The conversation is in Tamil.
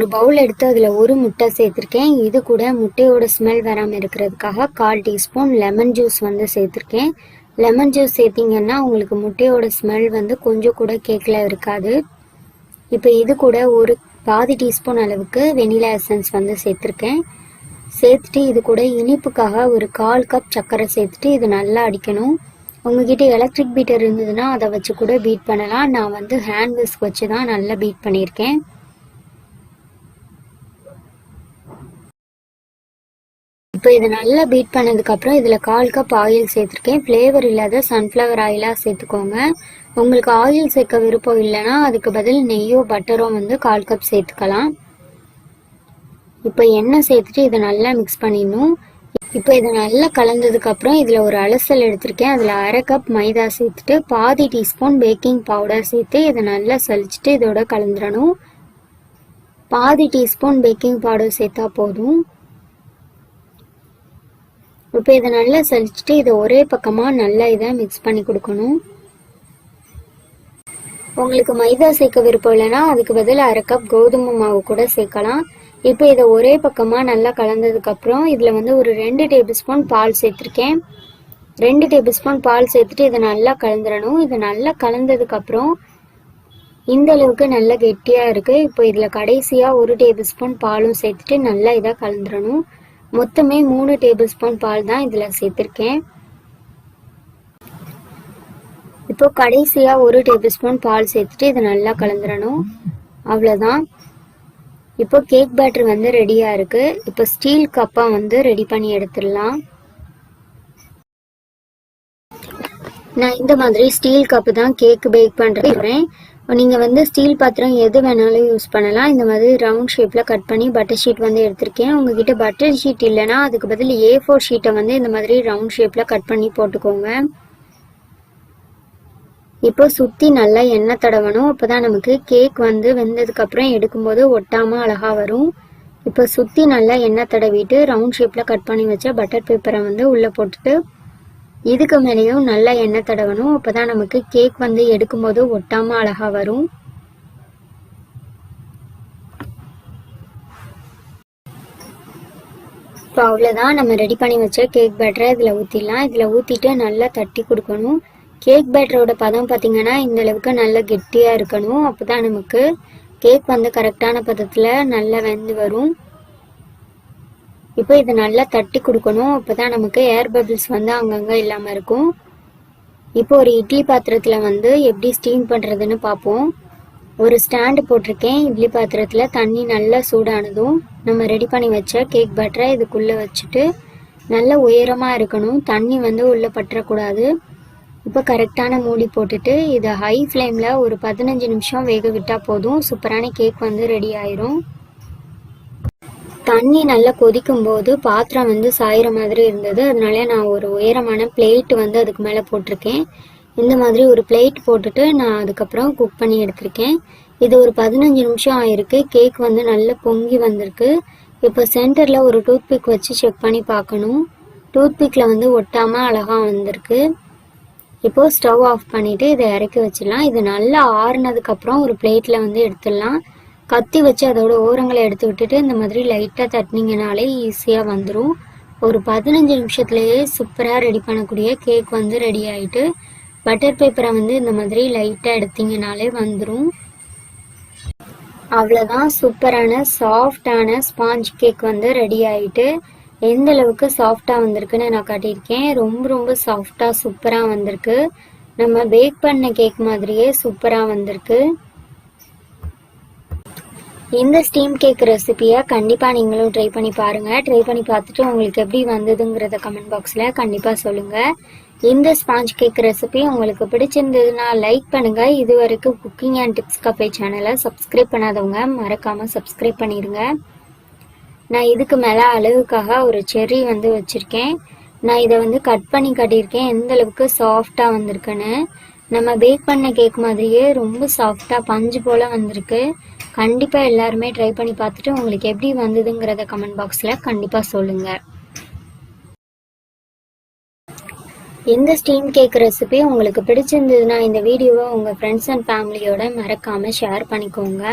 ஒரு பவுல் எடுத்து அதில் ஒரு முட்டை சேர்த்துருக்கேன். இது கூட முட்டையோட ஸ்மெல் வராமல் இருக்கிறதுக்காக கால் டீஸ்பூன் லெமன் ஜூஸ் வந்து சேர்த்துருக்கேன். லெமன் ஜூஸ் சேர்த்திங்கன்னா உங்களுக்கு முட்டையோட ஸ்மெல் வந்து கொஞ்சம் கூட கேக்கில் இருக்காது. இப்போ இது கூட ஒரு பாதி டீஸ்பூன் அளவுக்கு வெனிலா எசன்ஸ் வந்து சேர்த்துருக்கேன். சேர்த்துட்டு இது கூட இனிப்புக்காக ஒரு கால் கப் சர்க்கரை சேர்த்துட்டு இது நல்லா அடிக்கணும். உங்ககிட்ட எலக்ட்ரிக் பீட்டர் இருந்ததுன்னா அதை வச்சு கூட பீட் பண்ணலாம். நான் வந்து ஹேண்ட் விஸ்க் வச்சு தான் நல்லா பீட் பண்ணியிருக்கேன். இப்போ இதை நல்லா பீட் பண்ணதுக்கப்புறம் இதில் கால் கப் ஆயில் சேர்த்துருக்கேன். ஃப்ளேவர் இல்லாத சன்ஃப்ளவர் ஆயிலாக சேர்த்துக்கோங்க. உங்களுக்கு ஆயில் சேர்க்க விருப்பம் இல்லைன்னா அதுக்கு பதில் நெய்யோ பட்டரோ வந்து கால் கப் சேர்த்துக்கலாம். இப்போ எண்ணெய் சேர்த்துட்டு இதை நல்லா மிக்ஸ் பண்ணிடணும். இப்போ இதை நல்லா கலந்ததுக்கப்புறம் இதில் ஒரு அலசல் எடுத்திருக்கேன். அதில் அரை கப் மைதா சேர்த்துட்டு பாதி டீஸ்பூன் பேக்கிங் பவுடர் சேர்த்து இதை நல்லா சலிச்சுட்டு இதோட கலந்துடணும். பாதி டீஸ்பூன் பேக்கிங் பவுடர் சேர்த்தா போதும். இப்போ இதை நல்லா சலிச்சுட்டு இதை ஒரே பக்கமாக நல்லா இதை மிக்ஸ் பண்ணி கொடுக்கணும். உங்களுக்கு மைதா சேர்க்க விருப்பம் இல்லைன்னா அதுக்கு பதில் அரை கப் கோதுமை மாவு கூட சேர்க்கலாம். இப்போ இதை ஒரே பக்கமாக நல்லா கலந்ததுக்கப்புறம் இதில் வந்து ஒரு ரெண்டு டேபிள் ஸ்பூன் பால் சேர்த்துருக்கேன். ரெண்டு டேபிள் ஸ்பூன் பால் சேர்த்துட்டு இதை நல்லா கலந்துடணும் இதை நல்லா கலந்ததுக்கப்புறம் இந்த அளவுக்கு நல்லா கெட்டியாக இருக்குது இப்போ இதில் கடைசியாக ஒரு டேபிள் ஸ்பூன் பாலும் சேர்த்துட்டு நல்லா இதாக கலந்துடணும் மொத்தமே மூணு டேபிள் ஸ்பூன் பால் தான் இதில் சேர்த்துருக்கேன். இப்போ கடைசியாக ஒரு டேபிள் ஸ்பூன் பால் சேர்த்துட்டு இதை நல்லா கலந்துடணும் அவ்வளோதான் இப்போ கேக் பேட்டர் வந்து ரெடியாக இருக்குது இப்போ ஸ்டீல் கப்பாக வந்து ரெடி பண்ணி எடுத்துடலாம். நான் இந்த மாதிரி ஸ்டீல் கப்பு தான் கேக் பேக் பண்ணுறேன் நீங்கள் வந்து ஸ்டீல் பாத்திரம் எது வேணாலும் யூஸ் பண்ணலாம். இந்த மாதிரி ரவுண்ட் ஷேப்பில் கட் பண்ணி பட்டர் ஷீட் வந்து எடுத்திருக்கேன். உங்ககிட்ட பட்டர் ஷீட் இல்லைன்னா அதுக்கு பதில் ஏ ஃபோர் ஷீட்டை வந்து இந்த மாதிரி ரவுண்ட் ஷேப்பில் கட் பண்ணி போட்டுக்கோங்க. இப்போ சுற்றி நல்லா எண்ணெய் தடவணும். அப்போ தான் நமக்கு கேக் வந்து வெந்ததுக்கப்புறம் எடுக்கும்போது ஒட்டாமல் அழகாக வரும். இப்போ சுற்றி நல்லா எண்ணெய் தடவிட்டு ரவுண்ட் ஷேப்பில் கட் பண்ணி வச்ச பட்டர் பேப்பரை வந்து உள்ளே போட்டுட்டு இதுக்கு மேலேயும் நல்லா எண்ணெய் தடவணும். அப்போ தான் நமக்கு கேக் வந்து எடுக்கும்போது ஒட்டாமல் அழகாக வரும். இப்போ அவ்வளோதான் நம்ம ரெடி பண்ணி வச்ச கேக் பேட்டரை இதில் ஊற்றிடலாம் இதில் ஊற்றிட்டு நல்லா தட்டி கொடுக்கணும். கேக் பேட்டரோட பதம் பார்த்தீங்கன்னா இந்த அளவுக்கு நல்லா கெட்டியாக இருக்கணும். அப்போ தான் நமக்கு கேக் வந்து கரெக்டான பதத்தில் நல்லா வெந்து வரும். இப்போ இது நல்லா தட்டி கொடுக்கணும். அப்போ தான் நமக்கு ஏர் பபிள்ஸ் வந்து அங்கங்கே இல்லாமல் இருக்கும். இப்போ ஒரு இட்லி பாத்திரத்தில் வந்து எப்படி ஸ்டீம் பண்ணுறதுன்னு பார்ப்போம் ஒரு ஸ்டாண்டு போட்டிருக்கேன். இட்லி பாத்திரத்தில் தண்ணி நல்லா சூடானதும் நம்ம ரெடி பண்ணி வச்ச கேக் பட்டரை இதுக்குள்ளே வச்சுட்டு நல்ல உயரமாக இருக்கணும். தண்ணி வந்து உள்ளே பற்றக்கூடாது. இப்போ கரெக்டான மூடி போட்டுட்டு இதை ஹை ஃப்ளேமில் ஒரு பதினஞ்சு நிமிஷம் வேக விட்டால் போதும். சூப்பரான கேக் வந்து ரெடி ஆயிரும். தண்ணி நல்லா கொதிக்கும் போது பாத்திரம் வந்து சாயிற மாதிரி இருந்தது. அதனால நான் ஒரு உயரமான பிளேட் வந்து அதுக்கு மேலே போட்டிருக்கேன். இந்த மாதிரி ஒரு பிளேட் போட்டுட்டு நான் அதுக்கப்புறம் குக் பண்ணி எடுத்திருக்கேன். இது ஒரு பதினஞ்சு நிமிஷம் ஆயிருக்கு. கேக் வந்து நல்லா பொங்கி வந்திருக்கு. இப்போ சென்டரில் ஒரு டூத்பிக் வச்சு செக் பண்ணி பார்க்கணும். டூத்பிக்கில் வந்து ஒட்டாமல் அழகாக வந்திருக்கு. இப்போ ஸ்டவ் ஆஃப் பண்ணிவிட்டு இதை இறக்கி வச்சிடலாம். இது நல்லா ஆறுனதுக்கப்புறம் ஒரு பிளேட்டில் வந்து எடுத்துடலாம். கத்தி வச்சு அதோட ஓரங்களை எடுத்து விட்டுட்டு இந்த மாதிரி லைட்டாக தட்டினீங்கனாலே ஈஸியாக வந்துடும் ஒரு பதினஞ்சு நிமிஷத்துலேயே சூப்பராக ரெடி பண்ணக்கூடிய கேக் வந்து ரெடி ஆகிட்டு பட்டர் பேப்பரை வந்து இந்த மாதிரி லைட்டாக எடுத்தீங்கனாலே வந்துடும் அவ்வளோதான் சூப்பரான சாஃப்டான ஸ்பாஞ்ச் கேக் வந்து ரெடி ஆகிட்டு எந்த அளவுக்கு சாஃப்டாக வந்திருக்குன்னு நான் காட்டியிருக்கேன். ரொம்ப ரொம்ப சாஃப்டாக சூப்பராக வந்திருக்கு. நம்ம பேக் பண்ண கேக் மாதிரியே சூப்பராக வந்திருக்கு. இந்த ஸ்டீம் கேக் ரெசிபியை கண்டிப்பாக நீங்களும் ட்ரை பண்ணி பாருங்கள் ட்ரை பண்ணி பார்த்துட்டு உங்களுக்கு எப்படி வந்ததுங்கிறத கமெண்ட் பாக்ஸில் கண்டிப்பாக சொல்லுங்கள் இந்த ஸ்பாஞ்ச் கேக் ரெசிபி உங்களுக்கு பிடிச்சிருந்ததுன்னா லைக் பண்ணுங்கள் இது வரைக்கும் குக்கிங் அண்ட் டிப்ஸ் கஃபே சேனலை சப்ஸ்கிரைப் பண்ணாதவங்க மறக்காமல் சப்ஸ்கிரைப் பண்ணிடுங்க நான் இதுக்கு மேலே அளவுக்காக ஒரு செர்ரி வந்து வச்சுருக்கேன். நான் இதை வந்து கட் பண்ணி கட்டியிருக்கேன். எந்த அளவுக்கு சாஃப்டாக வந்திருக்குன்னு. நம்ம பேக் பண்ண கேக் மாதிரியே ரொம்ப சாஃப்டாக பஞ்சு போல் வந்திருக்கு. கண்டிப்பாக எல்லாருமே ட்ரை பண்ணி பார்த்துட்டு உங்களுக்கு எப்படி வந்ததுங்கிறத கமெண்ட் பாக்ஸில் கண்டிப்பாக சொல்லுங்கள் எந்த ஸ்டீம் கேக் ரெசிபி உங்களுக்கு பிடிச்சிருந்ததுன்னா இந்த வீடியோவை உங்கள் ஃப்ரெண்ட்ஸ் அண்ட் ஃபேமிலியோட மறக்காமல் ஷேர் பண்ணிக்கோங்க.